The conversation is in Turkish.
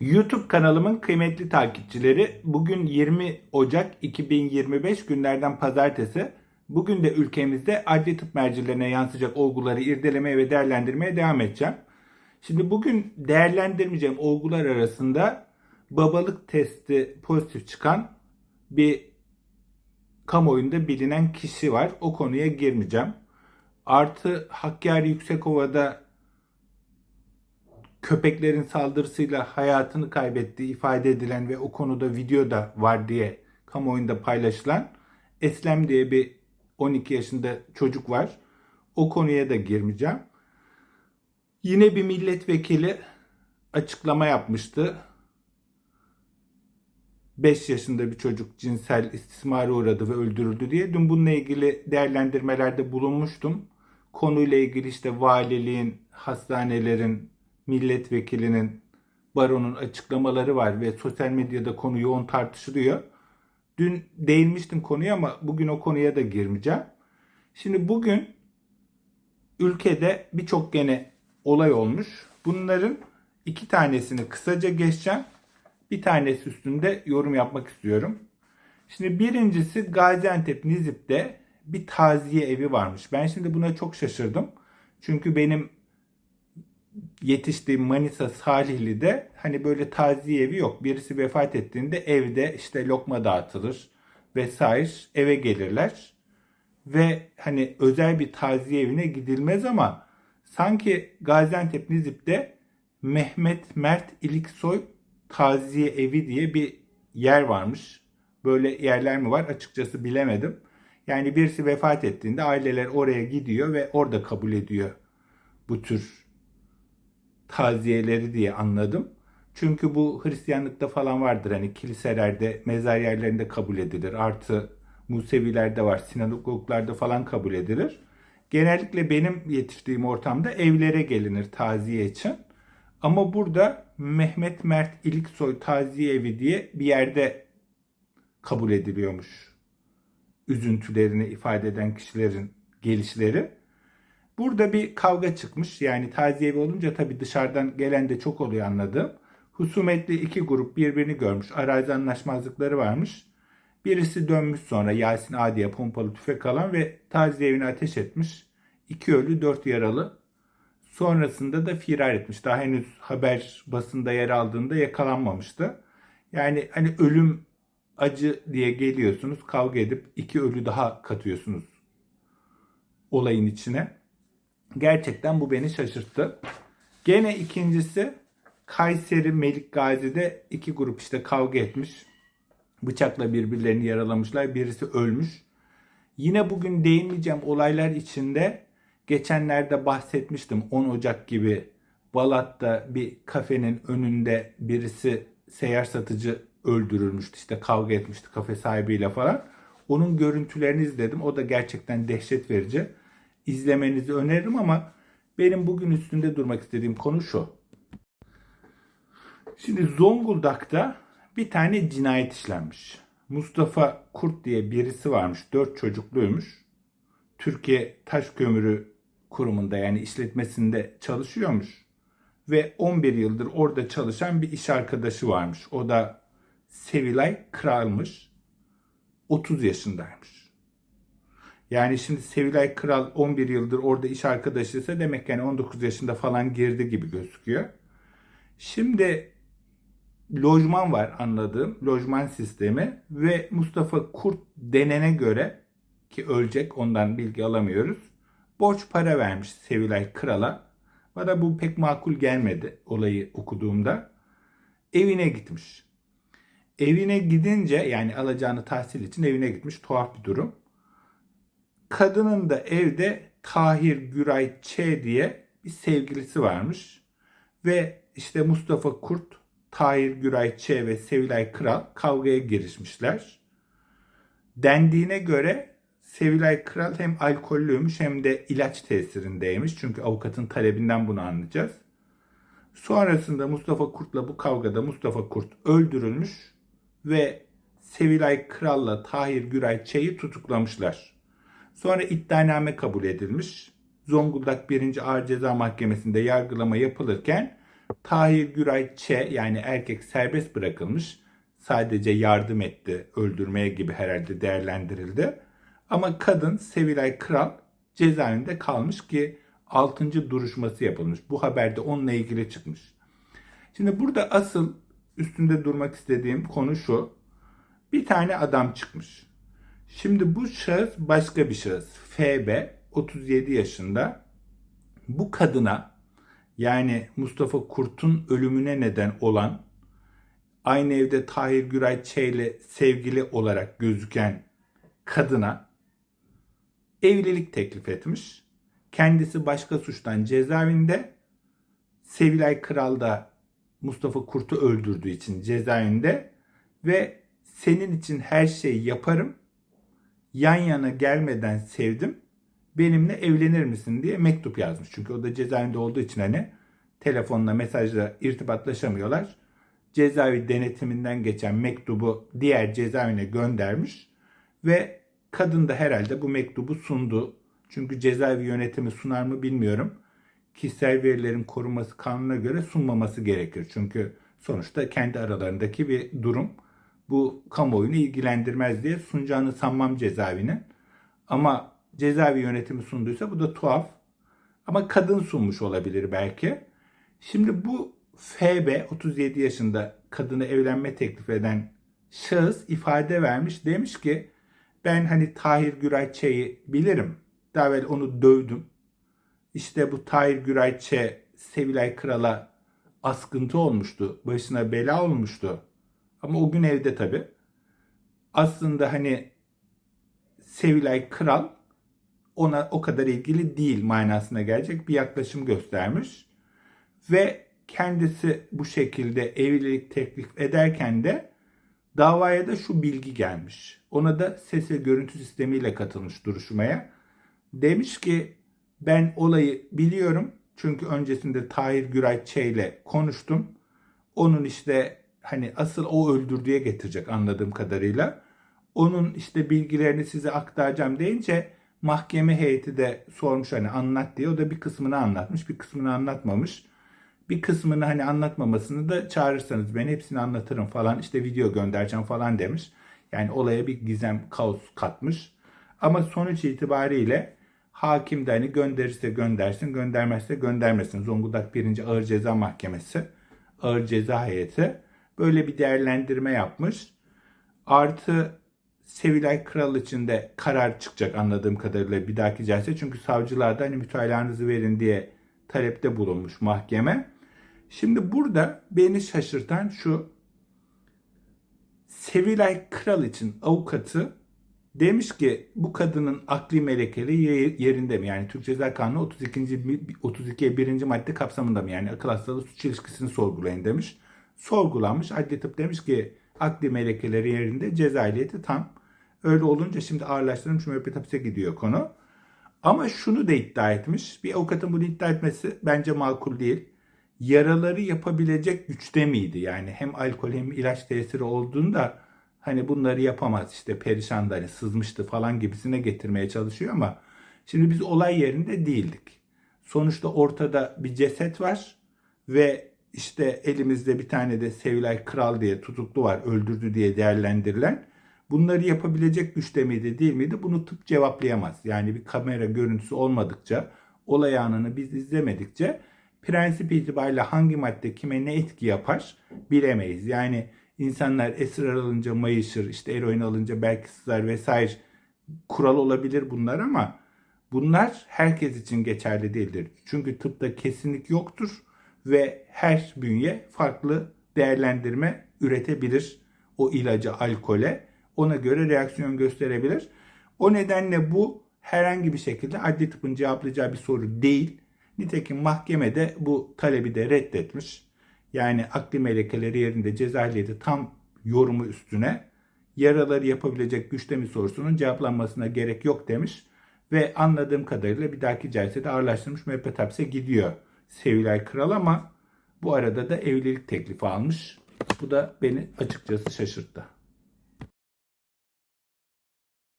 YouTube kanalımın kıymetli takipçileri bugün 20 Ocak 2025 günlerden pazartesi. Bugün de ülkemizde adli tıp mercilerine yansıyacak olguları irdelemeye ve değerlendirmeye devam edeceğim. Şimdi bugün değerlendirmeyeceğim olgular arasında babalık testi pozitif çıkan bir kamuoyunda bilinen kişi var. O konuya girmeyeceğim. Artı Hakkari Yüksekova'da köpeklerin saldırısıyla hayatını kaybettiği ifade edilen ve o konuda video da var diye kamuoyunda paylaşılan Eslem diye bir 12 yaşında çocuk var. O konuya da girmeyeceğim. Yine bir milletvekili açıklama yapmıştı. 5 yaşında bir çocuk cinsel istismara uğradı ve öldürüldü diye. Dün bununla ilgili değerlendirmelerde bulunmuştum. Konuyla ilgili işte valiliğin, hastanelerin, milletvekilinin, baronun açıklamaları var ve sosyal medyada konu yoğun tartışılıyor. Dün değinmiştim konuya ama bugün o konuya da girmeyeceğim. Şimdi bugün ülkede birçok gene olay olmuş. Bunların iki tanesini kısaca geçeceğim. Bir tanesi üstünde yorum yapmak istiyorum. Şimdi birincisi Gaziantep Nizip'te bir taziye evi varmış. Ben şimdi buna çok şaşırdım. Çünkü benim yetiştiğim Manisa Salihli'de hani böyle taziye evi yok. Birisi vefat ettiğinde evde işte lokma dağıtılır vesaire eve gelirler. Ve hani özel bir taziye evine gidilmez ama sanki Gaziantep Nizip'te Mehmet Mert İliksoy taziye evi diye bir yer varmış. Böyle yerler mi var açıkçası bilemedim. Yani birisi vefat ettiğinde aileler oraya gidiyor ve orada kabul ediyor bu tür taziyeleri diye anladım. Çünkü bu Hristiyanlıkta falan vardır hani kiliselerde, mezar yerlerinde kabul edilir. Artı Musevilerde var, sinagoglarda falan kabul edilir. Genellikle benim yetiştiğim ortamda evlere gelinir taziye için. Ama burada Mehmet Mert İliksoy Taziye Evi diye bir yerde kabul ediliyormuş. Üzüntülerini ifade eden kişilerin gelişleri. Burada bir kavga çıkmış. Yani taziye evi olunca tabii dışarıdan gelen de çok oluyor anladım. Husumetli iki grup birbirini görmüş. Arazi anlaşmazlıkları varmış. Birisi dönmüş sonra Yasin Adi'ye pompalı tüfek alan ve taziye evine ateş etmiş. İki ölü dört yaralı. Sonrasında da firar etmiş. Daha henüz haber basında yer aldığında yakalanmamıştı. Yani hani ölüm acı diye geliyorsunuz kavga edip iki ölü daha katıyorsunuz olayın içine. Gerçekten bu beni şaşırttı. Gene ikincisi Kayseri Melik Gazi'de iki grup işte kavga etmiş. Bıçakla birbirlerini yaralamışlar. Birisi ölmüş. Yine bugün değinmeyeceğim olaylar içinde geçenlerde bahsetmiştim 10 Ocak gibi Balat'ta bir kafenin önünde birisi seyyar satıcı öldürülmüştü. İşte kavga etmişti kafe sahibiyle falan. Onun görüntülerini izledim. O da gerçekten dehşet verici. İzlemenizi öneririm ama benim bugün üstünde durmak istediğim konu şu. Şimdi Zonguldak'ta bir tane cinayet işlenmiş. Mustafa Kurt diye birisi varmış. Dört çocukluymuş. Türkiye Taş Kömürü Kurumu'nda yani işletmesinde çalışıyormuş. Ve 11 yıldır orada çalışan bir iş arkadaşı varmış. O da Sevilay Kral'mış. 30 yaşındaymış. Yani şimdi Sevilay Kral 11 yıldır orada iş arkadaşıysa demek yani 19 yaşında falan girdi gibi gözüküyor. Şimdi lojman var anladığım. Lojman sistemi ve Mustafa Kurt denene göre ki ölecek ondan bilgi alamıyoruz. Borç para vermiş Sevilay Kral'a. Bana bu pek makul gelmedi olayı okuduğumda. Evine gitmiş. Evine gidince yani alacağını tahsil için evine gitmiş. Tuhaf bir durum. Kadının da evde Tahir Güray Ç diye bir sevgilisi varmış. Ve işte Mustafa Kurt, Tahir Güray Ç ve Sevilay Kral kavgaya girişmişler. Dendiğine göre Sevilay Kral hem alkollüymüş hem de ilaç tesirindeymiş. Çünkü avukatın talebinden bunu anlayacağız. Sonrasında Mustafa Kurt'la bu kavgada Mustafa Kurt öldürülmüş ve Sevilay Kral'la Tahir Güray Ç'yi tutuklamışlar. Sonra iddianame kabul edilmiş. Zonguldak 1. Ağır Ceza Mahkemesi'nde yargılama yapılırken Tahir Güray Ç yani erkek serbest bırakılmış. Sadece yardım etti, öldürmeye gibi herhalde değerlendirildi. Ama kadın Sevilay Kral cezaevinde kalmış ki 6. duruşması yapılmış. Bu haberde onunla ilgili çıkmış. Şimdi burada asıl üstünde durmak istediğim konu şu. Bir tane adam çıkmış. Şimdi bu şahıs başka bir şahıs. FB 37 yaşında. Bu kadına yani Mustafa Kurt'un ölümüne neden olan aynı evde Tahir Güray Ç ile sevgili olarak gözüken kadına evlilik teklif etmiş. Kendisi başka suçtan cezaevinde. Sevilay Kral da Mustafa Kurt'u öldürdüğü için cezaevinde ve senin için her şeyi yaparım. Yan yana gelmeden sevdim. Benimle evlenir misin diye mektup yazmış. Çünkü o da cezaevinde olduğu için hani telefonla mesajla irtibatlaşamıyorlar. Cezaevi denetiminden geçen mektubu diğer cezaevine göndermiş ve kadın da herhalde bu mektubu sundu. Çünkü cezaevi yönetimi sunar mı bilmiyorum. Kişisel verilerin korunması kanununa göre sunmaması gerekir. Çünkü sonuçta kendi aralarındaki bir durum. Bu kamuoyunu ilgilendirmez diye sunacağını sanmam cezaevinin. Ama cezaevi yönetimi sunduysa bu da tuhaf. Ama kadın sunmuş olabilir belki. Şimdi bu FB 37 yaşında kadını evlenme teklif eden şahıs ifade vermiş. Demiş ki ben hani Tahir Güray Ç'yi bilirim. Daha evvel onu dövdüm. İşte bu Tahir Güray Ç Sevilay Kral'a askıntı olmuştu. Başına bela olmuştu. Ama o gün evde tabi. Aslında hani Sevilay Kral ona o kadar ilgili değil manasına gelecek bir yaklaşım göstermiş. Ve kendisi bu şekilde evlilik teklif ederken de davaya da şu bilgi gelmiş. Ona da ses ve görüntü sistemiyle katılmış duruşmaya. Demiş ki ben olayı biliyorum. Çünkü öncesinde Tahir Güray Ç ile konuştum. Onun işte hani asıl o öldürdüğe getirecek anladığım kadarıyla. Onun işte bilgilerini size aktaracağım deyince mahkeme heyeti de sormuş hani anlat diye. O da bir kısmını anlatmış, bir kısmını anlatmamış. Bir kısmını hani anlatmamasını da çağırırsanız ben hepsini anlatırım falan işte video göndereceğim falan demiş. Yani olaya bir gizem, kaos katmış. Ama sonuç itibariyle hakim de hani gönderirse göndersin, göndermezse göndermesin. Zonguldak 1. Ağır Ceza Mahkemesi, Ağır Ceza Heyeti böyle bir değerlendirme yapmış. Artı Sevilay Kral için de karar çıkacak anladığım kadarıyla bir dahaki celse. Çünkü savcılar da hani mütalaanızı verin diye talepte bulunmuş mahkeme. Şimdi burada beni şaşırtan şu. Sevilay Kral için avukatı demiş ki bu kadının akli melekeli yerinde mi? Yani Türk Ceza Kanunu 32. 32 1. madde kapsamında mı? Yani akıl hastalığı suç ilişkisini sorgulayın demiş. Sorgulanmış. Adli tıp demiş ki akli melekeleri yerinde ceza tam. Öyle olunca şimdi ağırlaştırılmış müebbet hapse gidiyor konu. Ama şunu da iddia etmiş. Bir avukatın bunu iddia etmesi bence makul değil. Yaraları yapabilecek güçte miydi? Yani hem alkol hem ilaç tesiri olduğunda hani bunları yapamaz işte perişan da hani sızmıştı falan gibisine getirmeye çalışıyor ama şimdi biz olay yerinde değildik. Sonuçta ortada bir ceset var ve işte elimizde bir tane de Sevilay Kral diye tutuklu var öldürdü diye değerlendirilen bunları yapabilecek güçte miydi değil miydi bunu tıp cevaplayamaz. Yani bir kamera görüntüsü olmadıkça olay anını biz izlemedikçe prensip itibariyle hangi madde kime ne etki yapar bilemeyiz. Yani insanlar esrar alınca mayışır işte eroin alınca belki sızar vesaire kural olabilir bunlar ama bunlar herkes için geçerli değildir. Çünkü tıpta kesinlik yoktur ve her bünye farklı değerlendirme üretebilir o ilacı alkole. Ona göre reaksiyon gösterebilir. O nedenle bu herhangi bir şekilde adli tıpın cevaplayacağı bir soru değil. Nitekim mahkemede bu talebi de reddetmiş. Yani akli melekeleri yerinde ceza tam yorumu üstüne yaraları yapabilecek güçte mi sorusunun cevaplanmasına gerek yok demiş. Ve anladığım kadarıyla bir dahaki celsede ağırlaştırmış müebbet hapse gidiyor Sevilay Kral ama bu arada da evlilik teklifi almış. Bu da beni açıkçası şaşırttı.